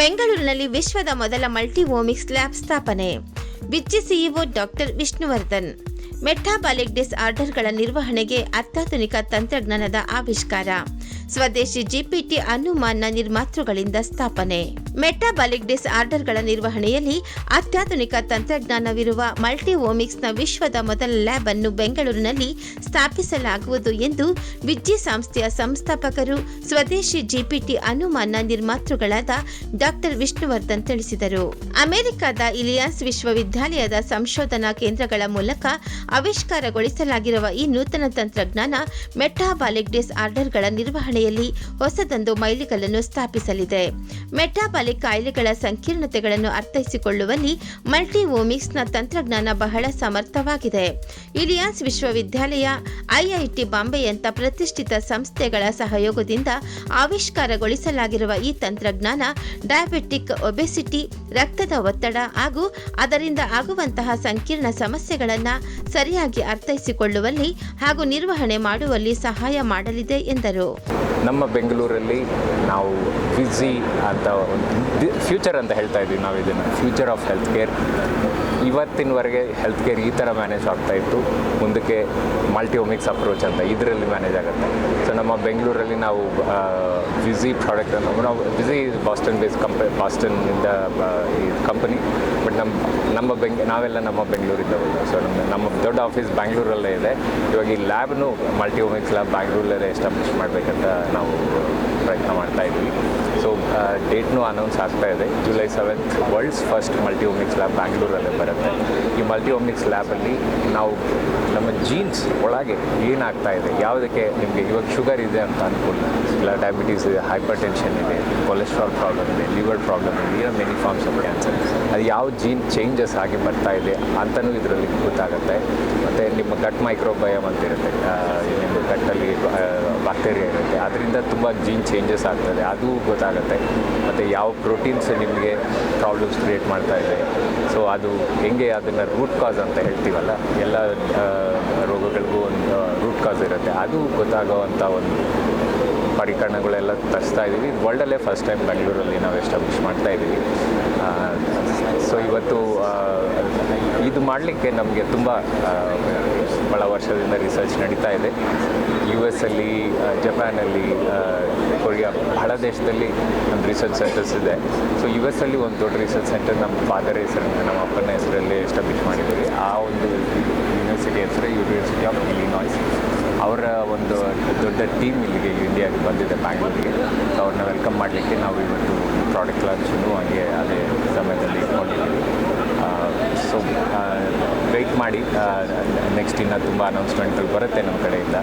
ಬೆಂಗಳೂರಿನಲ್ಲಿ ವಿಶ್ವದ ಮೊದಲ ಮಲ್ಟಿ ಓಮಿಕ್ಸ್ ಲ್ಯಾಬ್ ಸ್ಥಾಪನೆ. ಬಿಚ್ಚಿ ಸಿಇಒ ಡಾಕ್ಟರ್ ವಿಷ್ಣುವರ್ಧನ್. ಮೆಟಾಬಾಲಿಕ್ ಡಿಸ್ಆರ್ಡರ್ಗಳ ನಿರ್ವಹಣೆಗೆ ಅತ್ಯಾಧುನಿಕ ತಂತ್ರಜ್ಞಾನದ ಆವಿಷ್ಕಾರ. ಸ್ವದೇಶಿ ಜಿಪಿಟಿ ಅನುಮಾನ ನಿರ್ಮಾತೃಗಳಿಂದ ಸ್ಥಾಪನೆ. ಮೆಟಾಬಾಲಿಕ್ ಡಿಸ್ಆರ್ಡರ್ಗಳ ನಿರ್ವಹಣೆಯಲ್ಲಿ ಅತ್ಯಾಧುನಿಕ ತಂತ್ರಜ್ಞಾನವಿರುವ ಮಲ್ಟಿ ಓಮಿಕ್ಸ್ನ ವಿಶ್ವದ ಮೊದಲ ಲ್ಯಾಬ್ ಅನ್ನು ಬೆಂಗಳೂರಿನಲ್ಲಿ ಸ್ಥಾಪಿಸಲಾಗುವುದು ಎಂದು ವಿಜ್ಜಿ ಸಂಸ್ಥೆಯ ಸಂಸ್ಥಾಪಕರು, ಸ್ವದೇಶಿ ಜಿಪಿಟಿ ಅನುಮಾನ ನಿರ್ಮಾತೃಗಳಾದ ಡಾಕ್ಟರ್ ವಿಷ್ಣುವರ್ಧನ್ ತಿಳಿಸಿದರು. ಅಮೆರಿಕದ ಇಲಿಯಾನ್ಸ್ ವಿಶ್ವವಿದ್ಯಾಲಯದ ಸಂಶೋಧನಾ ಕೇಂದ್ರಗಳ ಮೂಲಕ ಆವಿಷ್ಕಾರಗೊಳಿಸಲಾಗಿರುವ ಈ ನೂತನ ತಂತ್ರಜ್ಞಾನ ಮೆಟಾಬಾಲಿಕ್ ಡಿಸ್ಆರ್ಡರ್ಗಳ ನಿರ್ವಹಣೆಯಲ್ಲಿ ಹೊಸದೊಂದು ಮೈಲಿಗಲ್ಲನ್ನು ಸ್ಥಾಪಿಸಲಿದೆ. ಮೆಟಾಬಾಲಿಕ್ ಕಾಯಿಲೆಗಳ ಸಂಕೀರ್ಣತೆಗಳನ್ನು ಅರ್ಥೈಸಿಕೊಳ್ಳುವಲ್ಲಿ ಮಲ್ಟಿವೋಮಿಕ್ಸ್ನ ತಂತ್ರಜ್ಞಾನ ಬಹಳ ಸಮರ್ಥವಾಗಿದೆ. ಇಲಿಯಾಸ್ ವಿಶ್ವವಿದ್ಯಾಲಯ, ಐಐಟಿ ಬಾಂಬೆಯಂಥ ಪ್ರತಿಷ್ಠಿತ ಸಂಸ್ಥೆಗಳ ಸಹಯೋಗದಿಂದ ಆವಿಷ್ಕಾರಗೊಳಿಸಲಾಗಿರುವ ಈ ತಂತ್ರಜ್ಞಾನ ಡಯಾಬೆಟಿಕ್, ಒಬೆಸಿಟಿ, ರಕ್ತದ ಒತ್ತಡ ಹಾಗೂ ಅದರಿಂದ ಆಗುವಂತಹ ಸಂಕೀರ್ಣ ಸಮಸ್ಯೆಗಳನ್ನು ಸರಿಯಾಗಿ ಅರ್ಥೈಸಿಕೊಳ್ಳುವಲ್ಲಿ ಹಾಗೂ ನಿರ್ವಹಣೆ ಮಾಡುವಲ್ಲಿ ಸಹಾಯ ಮಾಡಲಿದೆ ಎಂದರು. ನಮ್ಮ ಬೆಂಗಳೂರಲ್ಲಿ ನಾವು ವಿಝಿ ಅಂತ ಫ್ಯೂಚರ್ ಅಂತ ಹೇಳ್ತಾ ಇದ್ದೀವಿ ನಾವು ಇದನ್ನು ಫ್ಯೂಚರ್ ಆಫ್ ಹೆಲ್ತ್ ಕೇರ್ ಇವತ್ತಿನವರೆಗೆ ಹೆಲ್ತ್ ಕೇರ್ ಈ ಥರ ಮ್ಯಾನೇಜ್ ಆಗ್ತಾ ಇತ್ತು. ಮುಂದಕ್ಕೆ ಮಲ್ಟಿಒಮಿಕ್ಸ್ ಅಪ್ರೋಚ್ ಅಂತ ಇದರಲ್ಲಿ ಮ್ಯಾನೇಜ್ ಆಗುತ್ತೆ. ಸೊ ನಮ್ಮ ಬೆಂಗಳೂರಲ್ಲಿ ನಾವು ವಿಸಿ ಪ್ರಾಡಕ್ಟ್ ಅನ್ನು, ನಾವು ಇಸ್ ಬಾಸ್ಟನ್ ಬೇಸ್ ಕಂಪ ಬಾಸ್ಟನ್ನಿಂದ ಈ ಕಂಪನಿ ಬಟ್ ನಮ್ಮ ನಮ್ಮ ಬೆಂಗ್, ನಾವೆಲ್ಲ ನಮ್ಮ ಬೆಂಗಳೂರಿಂದ ಸೊ ನಮ್ಮ ನಮ್ಮ ದೊಡ್ಡ ಆಫೀಸ್ ಬ್ಯಾಂಗ್ಳೂರಲ್ಲೇ ಇದೆ. ಇವಾಗ ಈ ಲ್ಯಾಬ್ನು ಮಲ್ಟಿಒಮಿಕ್ಸ್ ಲ್ಯಾಬ್ ಬ್ಯಾಂಗ್ಳೂರಲ್ಲೇ ಎಸ್ಟಾಬ್ಲಿಷ್ ಮಾಡಬೇಕಂತ ನಾವು ಪ್ರಯತ್ನ ಮಾಡ್ತಾ ಇದ್ವಿ. ಸೊ ಡೇಟ್ನು ಅನೌನ್ಸ್ ಆಗ್ತಾ ಇದೆ. July seventh world's first multiomics lab ಬ್ಯಾಂಗ್ಳೂರಲ್ಲೇ ಬರುತ್ತೆ. ಈ ಮಲ್ಟಿಒಮಿಕ್ಸ್ ಲ್ಯಾಬಲ್ಲಿ ನಾವು ನಮ್ಮ ಜೀನ್ಸ್ ಒಳಗೆ ಏನಾಗ್ತಾ ಇದೆ, ಯಾವುದಕ್ಕೆ ನಿಮಗೆ ಇವಾಗ ಶುಗರ್ ಇದೆ ಅಂತ ಅನ್ಕೊಳ್ಳಿ ಇಲ್ಲ ಡಯಾಬಿಟೀಸ್ ಇದೆ ಹೈಪರ್ ಟೆನ್ಷನ್ ಇದೆ ಕೊಲೆಸ್ಟ್ರಾಲ್ ಪ್ರಾಬ್ಲಮ್ ಇದೆ ಲಿವರ್ ಪ್ರಾಬ್ಲಮ್ ಇದೆ ಏನೋ ಮೆನಿ ಫಾರ್ಮ್ಸ್ ಆಫ್ ಕ್ಯಾನ್ಸರ್ ಅದು ಯಾವ ಜೀನ್ ಚೇಂಜಸ್ ಆಗಿ ಬರ್ತಾ ಇದೆ ಅಂತಲೂ ಇದರಲ್ಲಿ ಗೊತ್ತಾಗುತ್ತೆ. ಗಟ್ ಮೈಕ್ರೋಬಯಮ್ ಅಂತ ಇರುತ್ತೆ ಏನೇನು ಗಟ್ಟಲ್ಲಿ ಬ್ಯಾಕ್ಟೀರಿಯಾ ಇರುತ್ತೆ. ಅದರಿಂದ ತುಂಬ ಜೀನ್ ಚೇಂಜಸ್ ಆಗ್ತದೆ. ಅದು ಗೊತ್ತಾಗುತ್ತೆ. ಮತ್ತು ಯಾವ ಪ್ರೋಟೀನ್ಸ್ ನಿಮಗೆ ಪ್ರಾಬ್ಲಮ್ಸ್ ಕ್ರಿಯೇಟ್ ಮಾಡ್ತಾ ಇದೆ. ಸೊ ಅದು ಹೆಂಗೆ ಅದನ್ನು ರೂಟ್ ಕಾಸ್ ಅಂತ ಹೇಳ್ತೀವಲ್ಲ, ಎಲ್ಲ ರೋಗಗಳಿಗೂ ಒಂದು ರೂಟ್ ಕಾಸ್ ಇರುತ್ತೆ. ಅದು ಗೊತ್ತಾಗೋವಂಥ ಒಂದು ಪರಿಕರಣಗಳೆಲ್ಲ ತರಿಸ್ತಾ ಇದ್ದೀವಿ ಇದು ವರ್ಲ್ಡಲ್ಲೇ ಫಸ್ಟ್ ಟೈಮ್ ಬೆಂಗಳೂರಲ್ಲಿ ನಾವು ಎಸ್ಟಾಬ್ಲಿಷ್ ಮಾಡ್ತಾ ಇದ್ದೀವಿ ಸೊ ಇವತ್ತು ಇದು ಮಾಡಲಿಕ್ಕೆ ನಮಗೆ ತುಂಬ ಭಾಳ ವರ್ಷದಿಂದ ರಿಸರ್ಚ್ ನಡೀತಾ ಇದೆ. ಯು ಎಸ್ ಅಲ್ಲಿ ಜಪಾನಲ್ಲಿ ಕೊರಿಯಾ ಬಹಳ ದೇಶದಲ್ಲಿ ನಮ್ಮ ರಿಸರ್ಚ್ ಸೆಂಟರ್ಸ್ ಇದೆ. ಸೊ ಯು ಎಸ್ ಅಲ್ಲಿ ಒಂದು ದೊಡ್ಡ ರಿಸರ್ಚ್ ಸೆಂಟರ್ ನಮ್ಮ ಫಾದರ್ ಹೆಸರಿಂದ ನಮ್ಮ ಅಪ್ಪನ ಹೆಸರಲ್ಲಿ ಎಸ್ಟಾಬ್ಲಿಷ್ ಮಾಡಿದ್ದೀವಿ. ಆ ಒಂದು ಯೂನಿವರ್ಸಿಟಿ ಹೆಸರು ಯೂನಿವರ್ಸಿಟಿ ಆಫ್ ಇಲಿನಾಯ್ಸ್ ಅವರ ಒಂದು ದೊಡ್ಡ ಟೀಮ್ ಇಲ್ಲಿಗೆ ಇಂಡಿಯಾಗೆ ಬಂದಿದೆ ಬ್ಯಾಂಗ್ಳೂರಿಗೆ ಅವ್ರನ್ನ ವೆಲ್ಕಮ್ ಮಾಡಲಿಕ್ಕೆ ನಾವು ಇವತ್ತು ಪ್ರಾಡಕ್ಟ್ ಲಾಂಚನ್ನು ಹಾಗೆ ಅದೇ ಸಮಯದಲ್ಲಿ ಮಾಡಿ ನೆಕ್ಸ್ಟ್ ಇನ್ನೂ ತುಂಬ ಅನೌನ್ಸ್ಮೆಂಟ್ಗಳು ಬರುತ್ತೆ ನಮ್ಮ ಕಡೆಯಿಂದ.